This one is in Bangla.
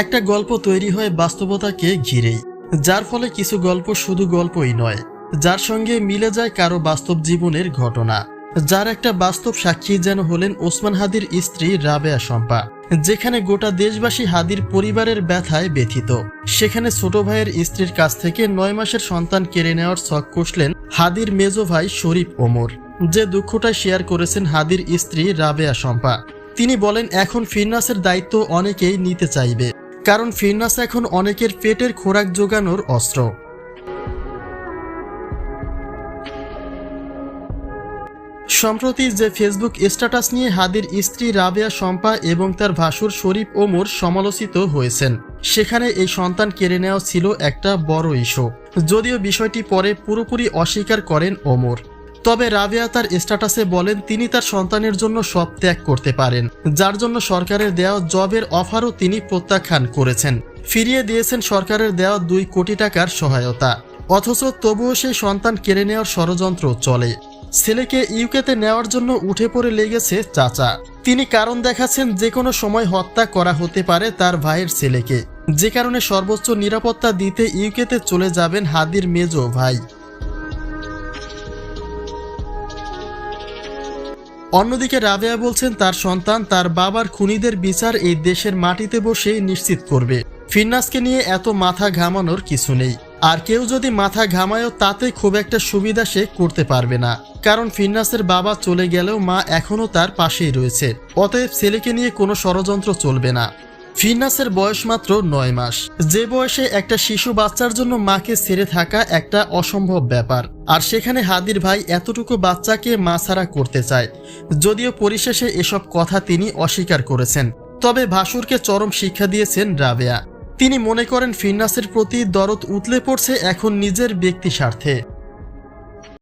একটা গল্প তৈরি হয় বাস্তবতাকে ঘিরেই, যার ফলে কিছু গল্প শুধু গল্পই নয়, যার সঙ্গে মিলে যায় কারও বাস্তব জীবনের ঘটনা, যার একটা বাস্তব সাক্ষী যেন হলেন ওসমান হাদির স্ত্রী রাবেয়া শম্পা, যেখানে গোটা দেশবাসী হাদির পরিবারের ব্যথায় ব্যথিত। সেখানে ছোট ভাইয়ের স্ত্রীর কাছ থেকে নয় মাসের সন্তান কেড়ে নেওয়ার শখ কষলেন হাদির মেজো ভাই শরীফ ওমর, যে দুঃখটা শেয়ার করেছেন হাদির স্ত্রী রাবেয়া শম্পা। তিনি বলেন, এখন ফিরনাসের দায়িত্ব অনেকেই নিতে চাইবে। কারণ ফিরনাস এখন অনেকের পেটের খোরাক যোগানোর অস্ত্র। সম্প্রতি যে ফেসবুক স্ট্যাটাস নিয়ে হাদির স্ত্রী রাবেয়া শম্পা এবং তার ভাসুর শরীফ ওমর সমালোচিত হয়েছেন, সেখানে এই সন্তান কেড়ে নেওয়া ছিল একটা বড় ইস্যু। যদিও বিষয়টি পরে পুরোপুরি অস্বীকার করেন ওমর। তবে রাবেয়া তার স্ট্যাটাসে বলেন তিনি তার সন্তানের জন্য সব ত্যাগ করতে পারেন, যার জন্য সরকারের দেওয়া জবের অফারও তিনি প্রত্যাখ্যান করেছেন। ফিরিয়ে দিয়েছেন সরকারের দেওয়া দুই কোটি টাকার সহায়তা। অথচ তবুও সেই সন্তান কেড়ে নেওয়ার ষড়যন্ত্র চলে। ছেলেকে ইউকেতে নেওয়ার জন্য উঠে পড়ে লেগেছে চাচা। তিনি কারণ দেখাচ্ছেন যে কোনো সময় হত্যা করা হতে পারে তার ভাইয়ের ছেলেকে। যে কারণে সর্বোচ্চ নিরাপত্তা দিতে ইউকেতে চলে যাবেন হাদির মেজো ভাই। অন্যদিকে রাবেয়া বলছেন, তার সন্তান তার বাবার খুনিদের বিচার এই দেশের মাটিতে বসে নিশ্চিত করবে। ফিন্নাসকে নিয়ে এত মাথা ঘামানোর কিছু নেই। আর কেউ যদি মাথা ঘামায়ও তাতে খুব একটা সুবিধা সে করতে পারবে না। কারণ ফিন্নাসের বাবা চলে গেলেও মা এখনও তার পাশেই রয়েছে। অতএব ছেলেকে নিয়ে কোনো ষড়যন্ত্র চলবে না। ফিন্নাসের বয়স মাত্র নয় মাস। যে বয়সে একটা শিশু বাচ্চার জন্য মাকে ছেড়ে থাকা একটা অসম্ভব ব্যাপার। আর সেখানে হাদির ভাই এতটুকু বাচ্চাকে মা ছাড়া করতে চায়। যদিও পরিশেষে এসব কথা তিনি অস্বীকার করেছেন। তবে ভাসুরকে চরম শিক্ষা দিয়েছেন রাবেয়া। তিনি মনে করেন ফিন্নাসের প্রতি দরদ উতলে পড়ছে এখন নিজের ব্যক্তি স্বার্থে।